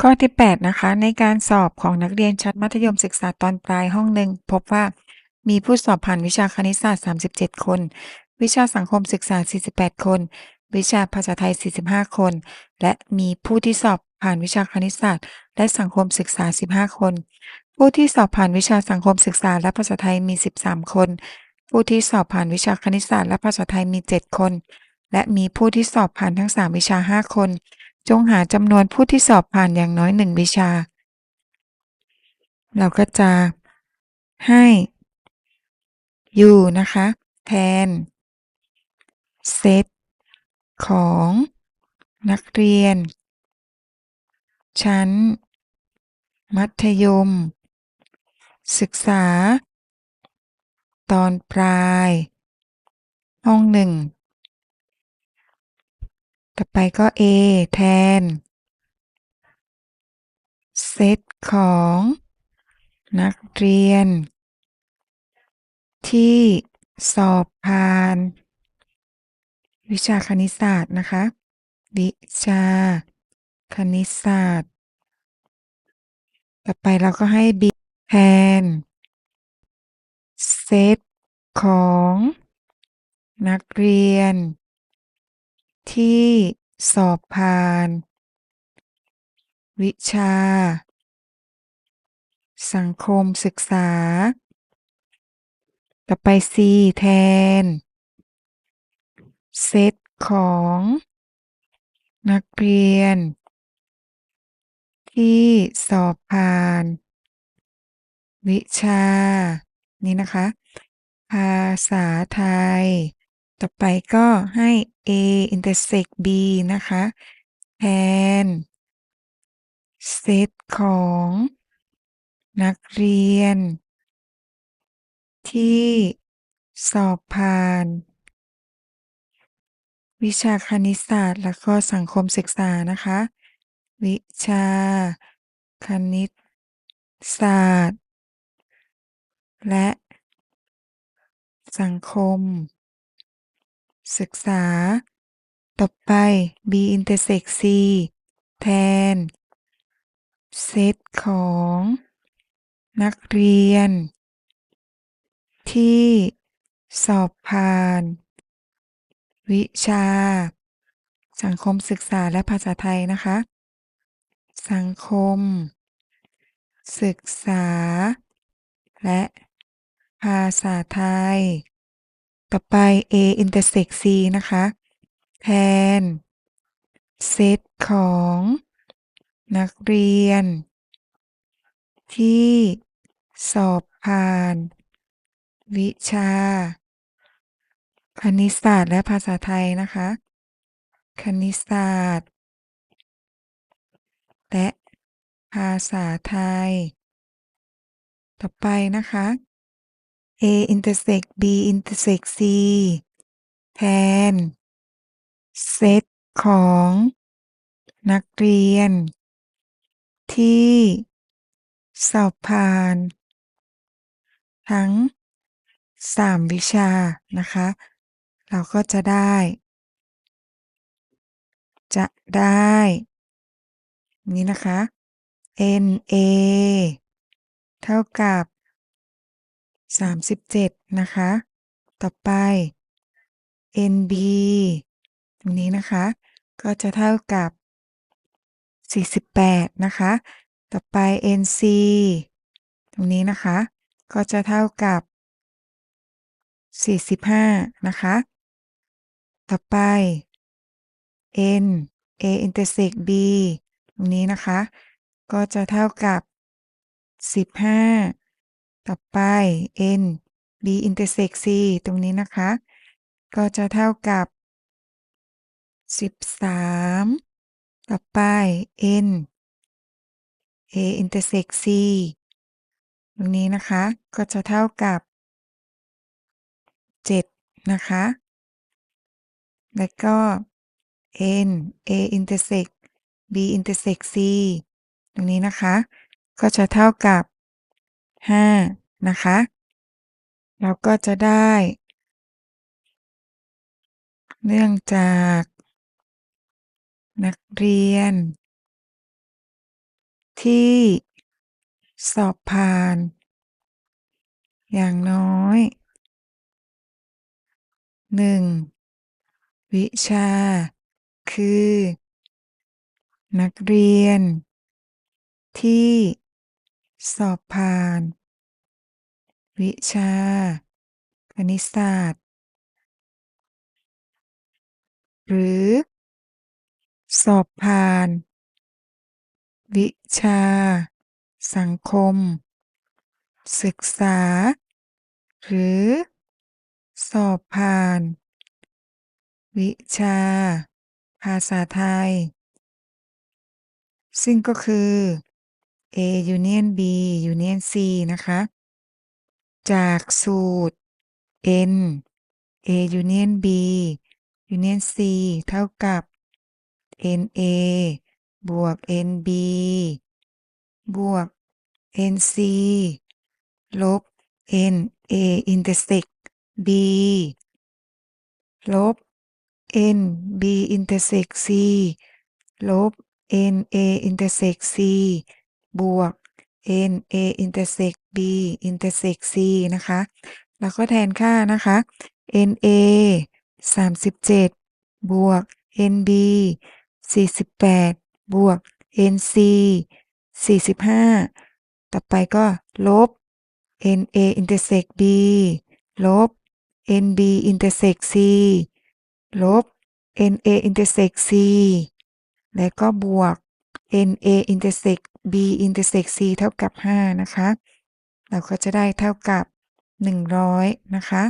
ข้อที่ 8 นะคะ ในการสอบของนักเรียนชั้นมัธยมศึกษาตอนปลายห้องหนึ่งพบว่ามีผู้สอบผ่านวิชาคณิตศาสตร์ 37 คน วิชาสังคมศึกษา 48 คน วิชาภาษาไทย 45 คน และมีผู้ที่สอบผ่านวิชาคณิตศาสตร์ และสังคมศึกษา 15 คน ผู้ที่สอบผ่านวิชาสังคมศึกษาและภาษาไทยมี 13 คน ผู้ที่สอบผ่านวิชาคณิตศาสตร์และภาษาไทยมี 7 คน และมีผู้ที่สอบผ่านทั้ง 3 วิชา 5 คน จงหาจำนวนผู้ที่สอบผ่านอย่างน้อย1วิชา เราก็จะให้ u นะคะ แทน เซตของนักเรียน ชั้น มัธยม ศึกษา ตอนปลาย ห้องหนึ่ง ต่อไปก็ a แทน เซตของ นักเรียน ที่สอบผ่าน วิชาคณิตศาสตร์นะคะ วิชา คณิตศาสตร์ ต่อไปเราก็ให้ b แทน เซตของ นักเรียน ที่สอบผ่าน วิชา สังคมศึกษา ต่อไป c แทน เซตของ นักเรียน ที่สอบผ่าน วิชา นี่นะคะ ภาษาไทย ต่อไปก็ให้ a intersect b นะคะแทนเซตของนักเรียน ที่สอบผ่าน วิชาคณิตศาสตร์แล้วก็สังคมศึกษานะคะ วิชาคณิตศาสตร์ และสังคม ศึกษา ต่อไป b intersect c แทน เซตของ นักเรียน ที่สอบผ่าน วิชา สังคมศึกษาและภาษาไทยนะคะ สังคม ศึกษา และภาษาไทย ต่อไป a intersect c นะคะ แทน เซตของ นักเรียน ที่สอบผ่าน วิชา คณิตศาสตร์และภาษาไทยนะคะ คณิตศาสตร์ และภาษาไทย ต่อไปนะคะ a intersect b intersect c แทน เซตของ นักเรียน ที่สอบผ่าน ทั้ง 3 วิชานะคะ เราก็จะได้ จะได้ นี้นะคะ NA เท่ากับ 37 นะคะ ต่อไป NB ตรงนี้นะคะ ก็จะเท่ากับ 48 นะคะ ต่อไป NC ตรงนี้นะคะ ก็จะเท่ากับ 45 นะคะ ต่อไป N A intersect B ตรงนี้นะคะ ก็จะเท่ากับ 15 ต่อไป N B intersect C ตรงนี้นะคะ ก็จะเท่ากับ 13 ต่อไป N A intersect C ตรงนี้นะคะ ก็จะเท่ากับ 7 นะคะ แล้วก็ N A intersect B intersect C ตรงนี้นะคะ ก็จะเท่ากับ 5 นะคะ เราก็จะได้ เนื่องจาก นักเรียน ที่สอบผ่าน อย่างน้อย 1 วิชา คือ นักเรียน ที่ สอบผ่าน วิชา คณิตศาสตร์ หรือ สอบผ่าน วิชา สังคม ศึกษา หรือ สอบผ่าน วิชา ภาษาไทย ซึ่งก็คือ A Union B Union C นะคะ จากสูตร N A Union B Union C เท่ากับ NA บวก NB บวก NC ลบ NA intersect B ลบ NB intersect C ลบ NA intersect C บวก NA intersect B intersect C นะคะ แล้วก็แทนค่านะคะ NA 37 บวก NB 48 บวก NC 45 ต่อไปก็ลบ NA intersect B ลบ NB intersect C ลบ NA intersect C และก็บวก NA intersect B intersect C เท่ากับ 5 นะคะ เราก็จะได้เท่ากับ 100 นะคะ